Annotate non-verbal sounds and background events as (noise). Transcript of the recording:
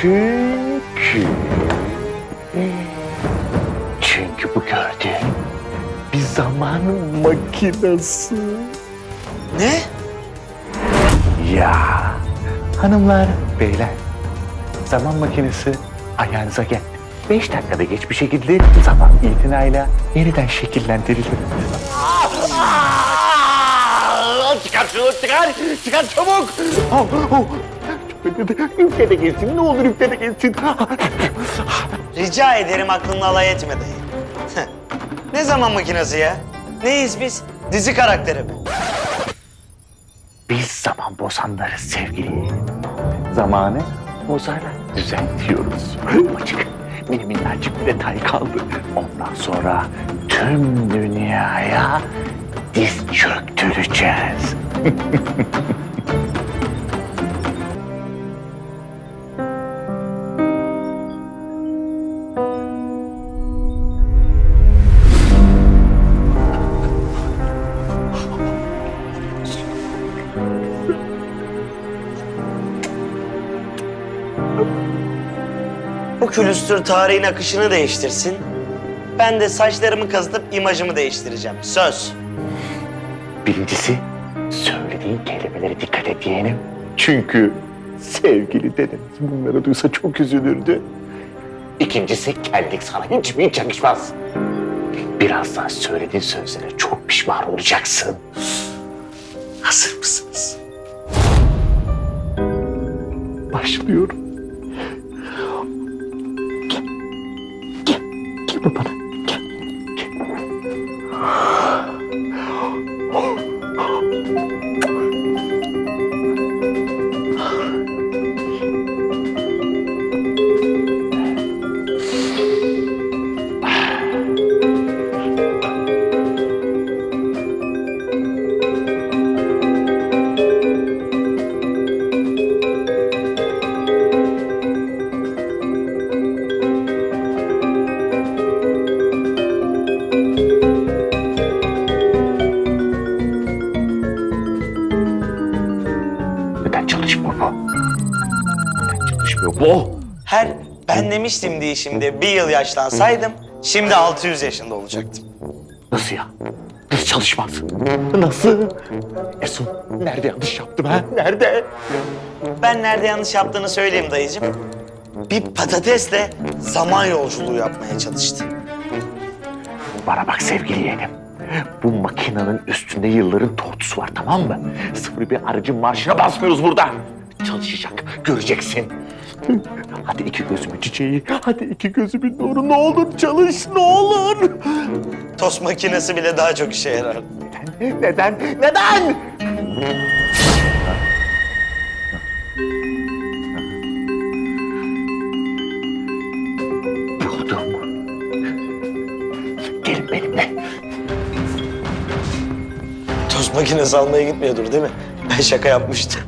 Çünkü... Çünkü bu gördüğün bir zaman makinesi. Ne? Ya hanımlar, beyler. Zaman makinesi ayağınıza geldi. Beş dakikada geçmişe gidilir, zaman itinayla yeniden şekillendirilir. Çıkar şunu, çıkar! Çıkar çabuk! Oh, oh. Üfle de gelsin, ne olur üfle de gelsin. Rica ederim aklınla alay etme dayı. ne zaman makinesi ya? Neyiz biz? Dizi karakteri mi? Biz zaman bozanlarız sevgili. Zamanı bozarlar düzenliyoruz. Açık benim minnacık bir detay kaldı. Ondan sonra tüm dünyaya diz çöktüreceğiz. (laughs) Bu külüstür tarihin akışını değiştirsin. Ben de saçlarımı kazıtıp imajımı değiştireceğim. Söz. Birincisi söylediğin kelimelere dikkat et yeğenim. Çünkü sevgili dedemiz bunları duysa çok üzülürdü. İkincisi kellik sana hiç mi hiç yakışmaz. Birazdan söylediğin sözlere çok pişman olacaksın. Hazır mısınız? Başlıyorum. Çalışmıyor bu? Her ben demiştim diye şimdi bir yıl yaşlansaydım şimdi 600 yaşında olacaktım. Nasıl ya? Nasıl çalışmaz? Nasıl? Esun nerede yanlış yaptım ha? Nerede? Ben nerede yanlış yaptığını söyleyeyim dayıcım. Bir patatesle zaman yolculuğu yapmaya çalıştı. Bana bak sevgili yeğenim. Bu makinenin üstünde yılların tortusu var tamam mı? Sıfır bir aracın marşına basmıyoruz burada. Çalışacak, göreceksin. (laughs) Hadi iki gözümün çiçeği, hadi iki gözümün nuru ne olur çalış ne olur. Tost makinesi bile daha çok işe yarar. (laughs) Neden? Neden? Buldum. Gelin benimle. Tost makinesi almaya gitmiyordur değil mi? Ben şaka yapmıştım.